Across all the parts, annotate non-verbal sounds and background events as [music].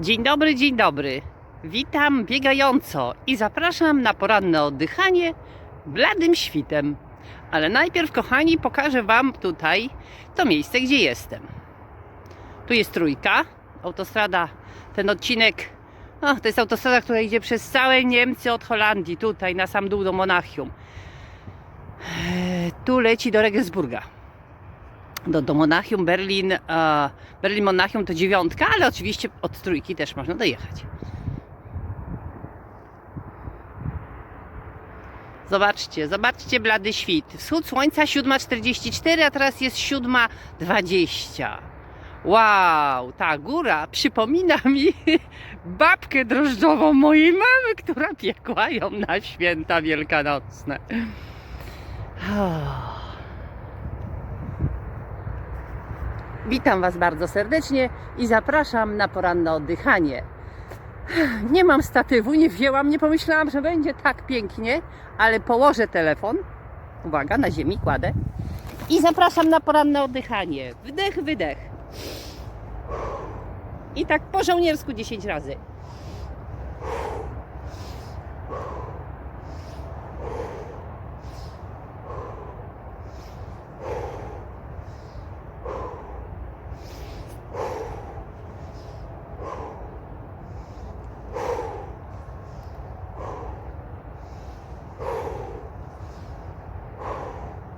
Dzień dobry, dzień dobry. Witam biegająco i zapraszam na poranne oddychanie bladym świtem. Ale najpierw, kochani, pokażę Wam tutaj to miejsce, gdzie jestem. Tu jest trójka, autostrada, ten odcinek, o, to jest autostrada, która idzie przez całe Niemcy od Holandii, tutaj na sam dół do Monachium. Tu leci do Regensburga do, do Monachium, Berlin, e, Berlin, Monachium to dziewiątka, ale oczywiście od trójki też można dojechać. Zobaczcie, zobaczcie blady świt. Wschód słońca 7.44, a teraz jest 7.20. Wow, ta góra przypomina mi [laughs] babkę drożdżową mojej mamy, która piekła ją na święta wielkanocne. Oh. Witam Was bardzo serdecznie i zapraszam na poranne oddychanie. Nie mam statywu, nie wzięłam, nie pomyślałam, że będzie tak pięknie, ale położę telefon. Uwaga, na ziemi kładę. I zapraszam na poranne oddychanie. Wdech, wydech. I tak po żołniersku 10 razy.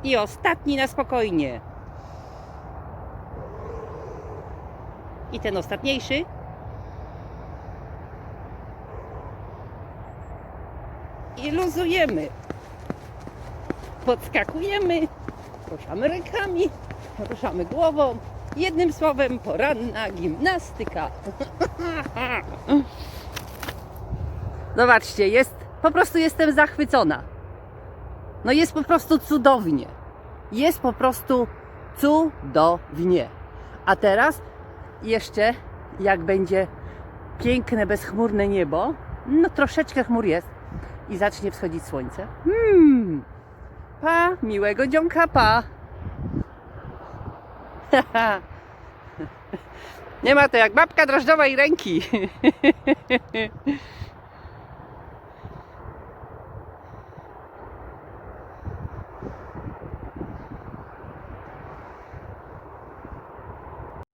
I ostatni na spokojnie. I ten ostatniejszy. I luzujemy. Podskakujemy, ruszamy rękami, ruszamy głową. Jednym słowem, poranna gimnastyka. [laughs] Zobaczcie, jest, po prostu jestem zachwycona. No jest po prostu cudownie. Jest po prostu cudownie. A teraz jeszcze, jak będzie piękne, bezchmurne niebo, no troszeczkę chmur jest i zacznie wschodzić słońce. Hmm. Pa, miłego dzionka, pa. [laughs] Nie ma to jak babka drożdżowej ręki. [laughs]